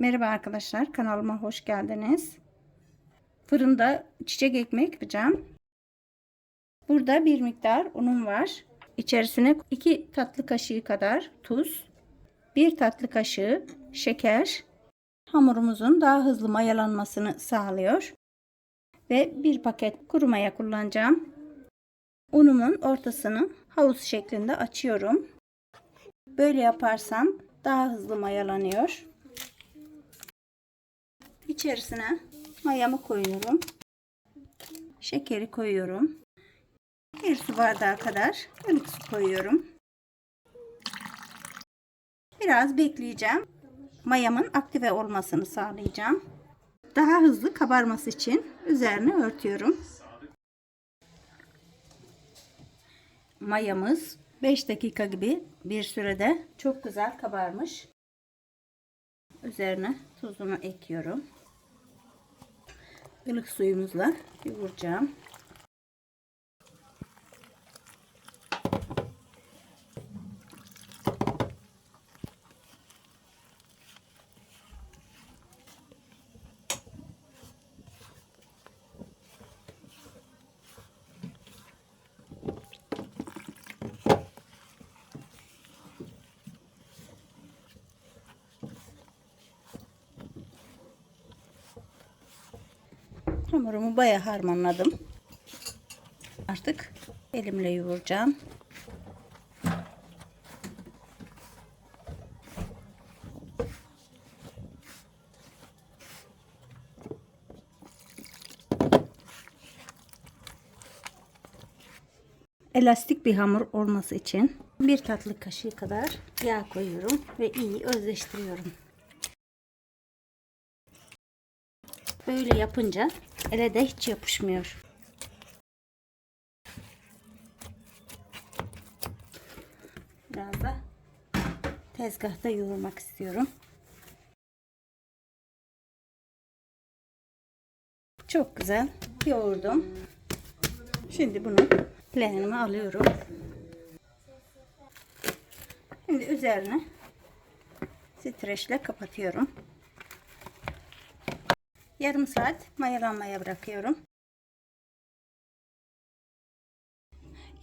Merhaba arkadaşlar kanalıma hoş geldiniz. Fırında çiçek ekmek yapacağım. Burada bir miktar unum var. İçerisine 2 tatlı kaşığı kadar tuz, 1 tatlı kaşığı şeker hamurumuzun daha hızlı mayalanmasını sağlıyor. Ve bir paket kuru maya kullanacağım. Unumun ortasını havuz şeklinde açıyorum. Böyle yaparsam daha hızlı mayalanıyor. İçerisine mayamı koyuyorum. Şekeri koyuyorum. Bir su bardağı kadar ılık su koyuyorum. Biraz bekleyeceğim. Mayamın aktive olmasını sağlayacağım. Daha hızlı kabarması için üzerine örtüyorum. Mayamız 5 dakika gibi bir sürede çok güzel kabarmış. Üzerine tuzunu ekliyorum. Ilık suyumuzla yoğuracağım. Hamurumu bayağı harmanladım. Artık elimle yoğuracağım. Elastik bir hamur olması için bir tatlı kaşığı kadar yağ koyuyorum ve iyi özleştiriyorum. Böyle yapınca ele de hiç yapışmıyor. Biraz da tezgahta yoğurmak istiyorum. Çok güzel yoğurdum. Şimdi bunu leğenime alıyorum. Şimdi üzerine streçle kapatıyorum. Yarım saat mayalanmaya bırakıyorum.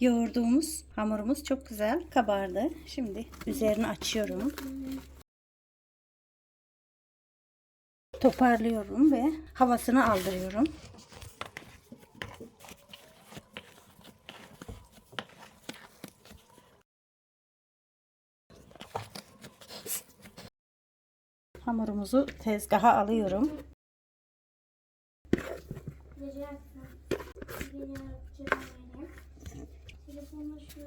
Yoğurduğumuz hamurumuz çok güzel kabardı. Şimdi üzerini açıyorum. Toparlıyorum ve havasını aldırıyorum. Hamurumuzu tezgaha alıyorum. Rica etmem. Beni arayacağım. Telefonla şu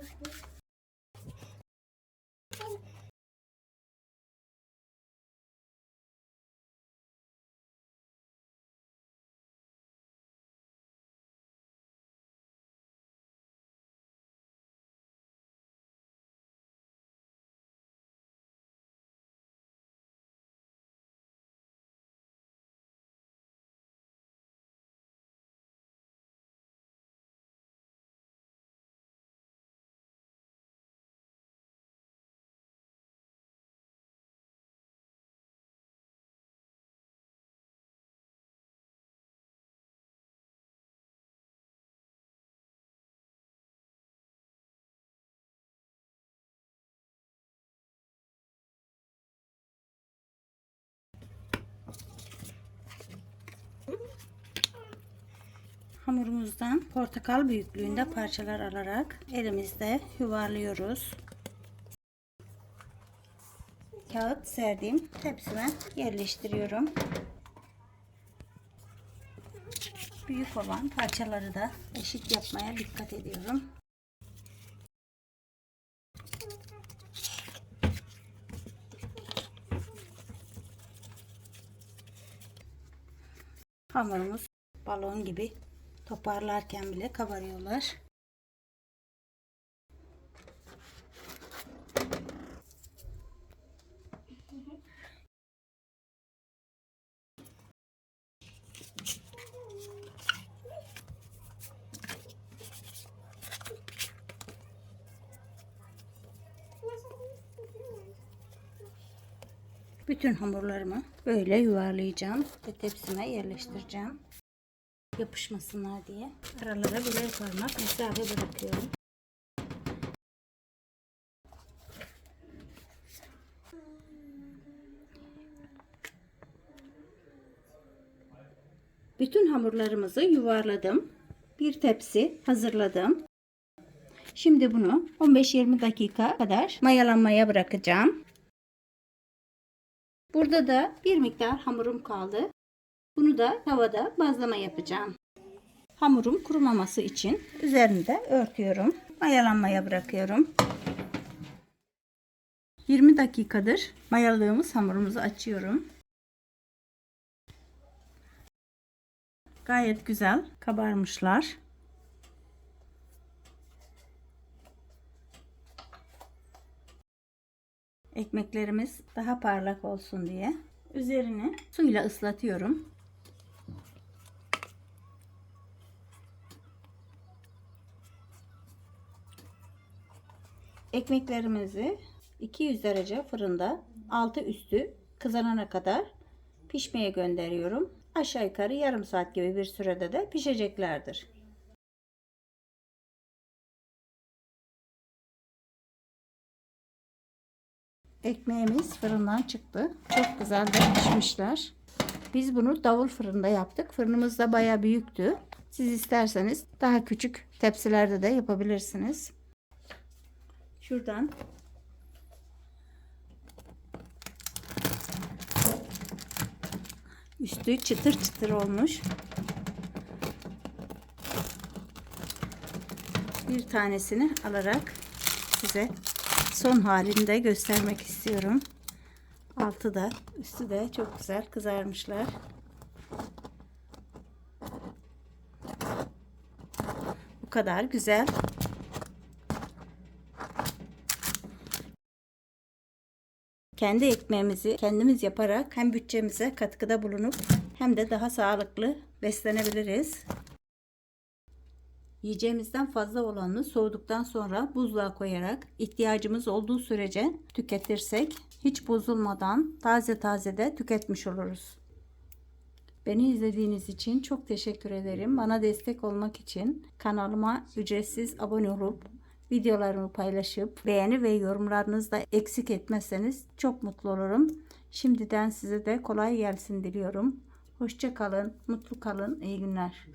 Hamurumuzdan portakal büyüklüğünde parçalar alarak elimizde yuvarlıyoruz. Kağıt serdiğim tepsime yerleştiriyorum. Büyük olan parçaları da eşit yapmaya dikkat ediyorum. Hamurumuz balon gibi Toparlarken bile kabarıyorlar. Bütün hamurlarımı böyle yuvarlayacağım ve tepsime yerleştireceğim. Yapışmasınlar diye. Aralara birer parmak mesafe bırakıyorum. Bütün hamurlarımızı yuvarladım. Bir tepsi hazırladım. Şimdi bunu 15-20 dakika kadar mayalanmaya bırakacağım. Burada da bir miktar hamurum kaldı. Bunu da tavada bazlama yapacağım. Hamurum kurumaması için üzerinde örtüyorum. Mayalanmaya bırakıyorum. 20 dakikadır mayaladığımız hamurumuzu açıyorum. Gayet güzel kabarmışlar. Ekmeklerimiz daha parlak olsun diye üzerini suyla ıslatıyorum. Ekmeklerimizi 200 derece fırında altı üstü kızarana kadar pişmeye gönderiyorum. Aşağı yukarı yarım saat gibi bir sürede de pişeceklerdir. Ekmeğimiz fırından çıktı. Çok güzel de pişmişler. Biz bunu davul fırında yaptık. Fırınımız da baya büyüktü. Siz isterseniz daha küçük tepsilerde de yapabilirsiniz. Şuradan üstü çıtır çıtır olmuş. Bir tanesini alarak size son halini de göstermek istiyorum. Altı da üstü de çok güzel kızarmışlar. Bu kadar güzel. Kendi ekmeğimizi kendimiz yaparak hem bütçemize katkıda bulunup hem de daha sağlıklı beslenebiliriz. Yiyeceğimizden fazla olanını soğuduktan sonra buzluğa koyarak ihtiyacımız olduğu sürece tüketirsek hiç bozulmadan taze taze de tüketmiş oluruz. Beni izlediğiniz için çok teşekkür ederim. Bana destek olmak için kanalıma ücretsiz abone olup videolarımı paylaşıp beğeni ve yorumlarınızı da eksik etmezseniz çok mutlu olurum. Şimdiden size de kolay gelsin diliyorum. Hoşça kalın, mutlu kalın, iyi günler.